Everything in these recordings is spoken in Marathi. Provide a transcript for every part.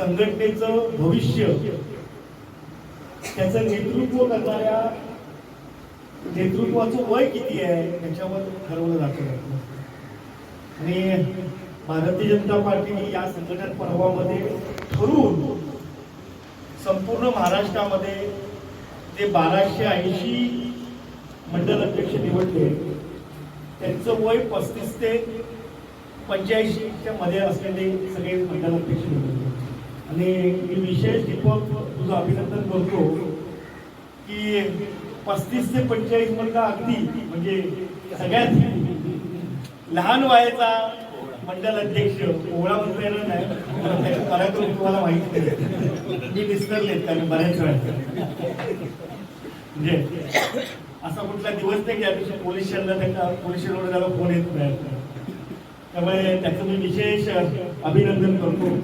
संघटनेचं भविष्य त्याचं नेतृत्व करणाऱ्या नेतृत्वाचं वय किती आहे त्याच्यावर ठरवलं जातं. आणि भारतीय जनता पार्टीने या संघटन पर्वामध्ये ठरवून संपूर्ण महाराष्ट्रामध्ये जे बाराशे ऐंशी मंडल अध्यक्ष निवडले त्यांचं वय पस्तीस ते पंच्याऐंशीच्या मध्ये असलेले सगळे मंडल अध्यक्ष निवडले. आणि मी विशेष दीपक तुझं अभिनंदन करतो की पस्तीस ते पंचेचाळीस मधला अगदी म्हणजे सगळ्यात लहान वयाचा मंडल अध्यक्ष ओळा म्हणता येणार नाही. कारण त्याचे तुम्हाला माहिती मी विसरले त्याने बऱ्याच वेळा. म्हणजे असा कुठला दिवस नाही की अभिषेक पोलीस स्टेशनला त्यांना पोलीस स्टेशनवर त्याला फोन येत नाही. त्यामुळे त्याचं मी विशेष अभिनंदन करतो.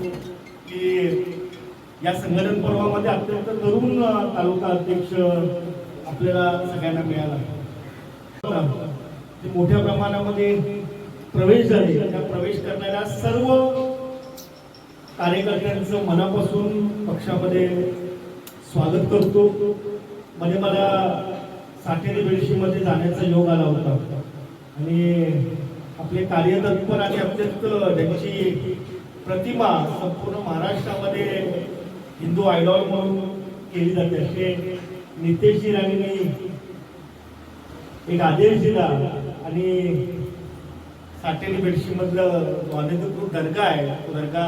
या संघटन पर्वामध्ये अत्यंत तरुण तालुका अध्यक्ष आपल्याला सगळ्यांना मिळाला. ते मोठ्या प्रमाणामध्ये प्रवेश झाले. त्या प्रवेश करणाऱ्या सर्व कार्यकर्त्यांचं मनापासून पक्षामध्ये स्वागत करतो. म्हणजे मला साठेरी बेडशीमध्ये जाण्याचा योग आला होता. आणि आपले कार्यतत्पर आणि अत्यंत त्यांची प्रतिमा संपूर्ण महाराष्ट्रामध्ये हिंदू आयडॉल म्हणून केली जाते. असे नितेशजी राणींनी एक आदेश दिला आणि साठेली बेडशीमधलं वानेदपूर दर्गा आहे. तो दर्गा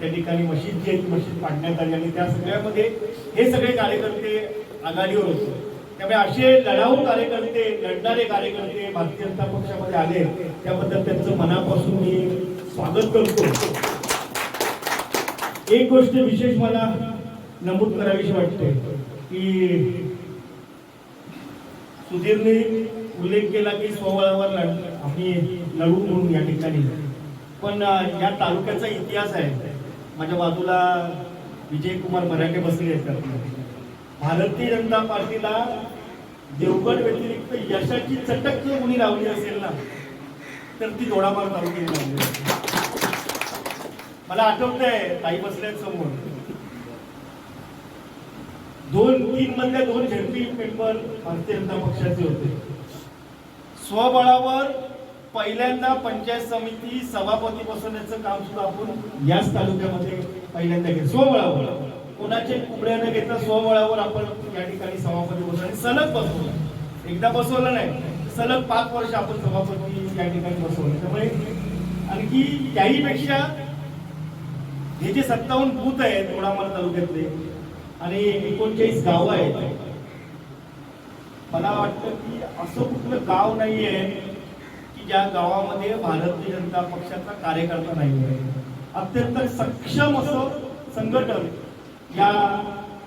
त्या ठिकाणी मशीद जी आहे मशीद पाडण्यात आली आणि त्या सगळ्यामध्ये हे सगळे कार्यकर्ते आघाडीवर होते. त्यामुळे असे लढाऊ कार्यकर्ते लढणारे कार्यकर्ते भारतीय जनता पक्षामध्ये आले. त्याबद्दल त्यांचं मनापासून मी स्वागत करतो. एक गोष्ट विशेष मला नमूद करावीशी वाटते की सुधीरने उल्लेख केला की स्वबळावर लढ आम्ही लढू म्हणून या ठिकाणी. पण या तालुक्याचा इतिहास आहे. माझ्या बाजूला विजयकुमार मराठे बसले आहेत. भारतीय जनता पार्टीला देवगड व्यतिरिक्त यशाची चटक जर कोणी लावली असेल ना तर ती दोडामार तालुक्याने लावली मला आठवत आहे ताई बसल्यासमोर दोन तीन मधल्या दोन झेडपी मेंबर भारतीय जनता पक्षाचे होते. स्वबळावर पहिल्यांदा पंचायत समिती सभापती बसवण्याचं काम सुद्धा आपण याच तालुक्यामध्ये पहिल्यांदा केलं. स्वबळावर. कोणाचे कुबड्या घेता स्वबळावर आपण या ठिकाणी सभापती बसवलं सलग बसवलं. एकदा बसवलं नाही सलग पाच वर्ष आपण सभापती या ठिकाणी बसवलं. त्यामुळे आणखी त्याही पेक्षा हे जे सत्तावन्न बूथ आहेत दोडामार तालुक्यातले आणि एकोणचाळीस गावं आहेत मला वाटतं की असं कुठलं गाव नाहीये की ज्या गावामध्ये भारतीय जनता पक्षाचा कार्यकर्ता नाही आहे अत्यंत सक्षम असं संघटन या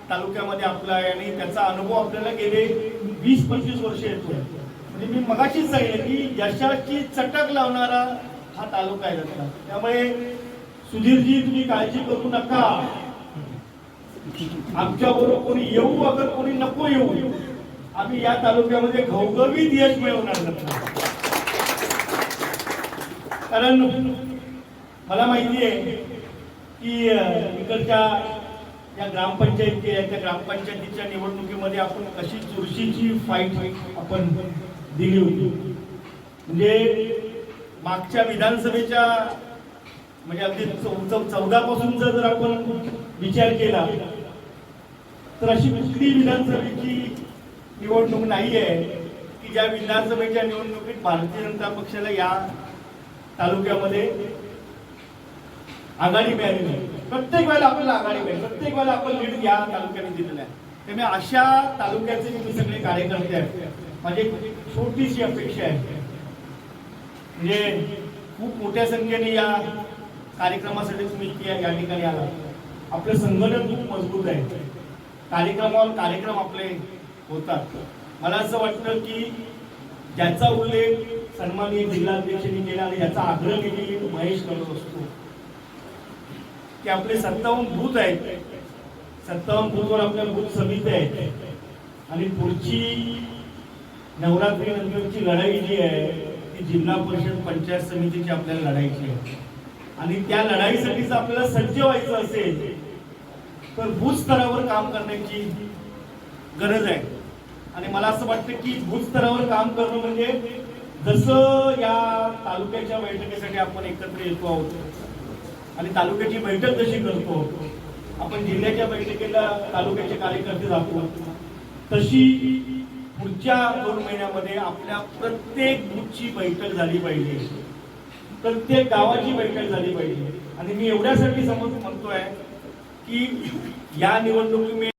तालुक्यामध्ये आपलं आहे आणि त्याचा अनुभव आपल्याला गेले वीस पंचवीस वर्ष येतोय. म्हणजे मी मगाशीच सांगितलं की यशाची चटक लावणारा हा तालुका आहे त्यामुळे सुधीरजी तुम्ही काळजी करू नका. आमच्या बरोबर कोणी येऊ अगर कोणी नको येऊ आम्ही या तालुक्यामध्ये घवघवीत यश मिळवणार नसणार कारण मला माहिती आहे की इकडच्या या ग्रामपंचायती आहेत त्या ग्रामपंचायतीच्या निवडणुकीमध्ये आपण कशी चुरशीची फाईट आपण दिली होती. म्हणजे मागच्या विधानसभेच्या म्हणजे अगदी चौदा पासून जर आपण विचार केला तर अशी कुठली विधानसभेची निवडणूक नाही आहे की ज्या विधानसभेच्या निवडणुकीत भारतीय जनता पक्षाला या तालुक्यामध्ये आघाडी मिळाली नाही. प्रत्येक वेळेला आपल्याला आघाडी मिळेल. प्रत्येक वेळेला आपण लीड या तालुक्याने दिलेला आहे. त्यामुळे अशा तालुक्याचे मी सगळे कार्यकर्ते आहेत माझी एक छोटीशी अपेक्षा आहे. म्हणजे खूप मोठ्या संख्येने या कार्यक्रमासाठी तुम्ही या ठिकाणी आला. आपलं संघटन खूप मजबूत आहे. कार्यक्रमावर कार्यक्रम आपले होतात. मला असं वाटतं की ज्याचा उल्लेख सन्माननीय जिल्हाध्यक्षांनी केला आणि याचा आग्रह मी महेश करत असतो की आपले सत्तावन्न बूथ आहेत. सत्तावन्न बूथवर आपल्याला बूथ समिती आहे आणि पुढची नवरात्रीनंतरची लढाई जी आहे ती जिल्हा परिषद पंचायत समितीची आपल्याला लढायची आहे. आणि त्या लढाईसाठी जर आपल्याला सज्ज व्हायचं असेल तर बूथ स्तरावर काम करण्याची गरज आहे. आणि मला असं वाटतं की भूस्तरावर स्तरावर काम करणं म्हणजे जसं या तालुक्याच्या बैठकीसाठी आपण एकत्र येतो आहोत आणि तालुक्याची बैठक जशी करतो आपण जिल्ह्याच्या बैठकीला तालुक्याचे कार्यकर्ते जातो तशी पुढच्या दोन महिन्यामध्ये आपल्या प्रत्येक बुथची बैठक झाली पाहिजे. प्रत्येक गावाची बैठक झाली पाहिजे. आणि मी एवढ्यासाठी समज म्हणतोय की या निवडणुकीमध्ये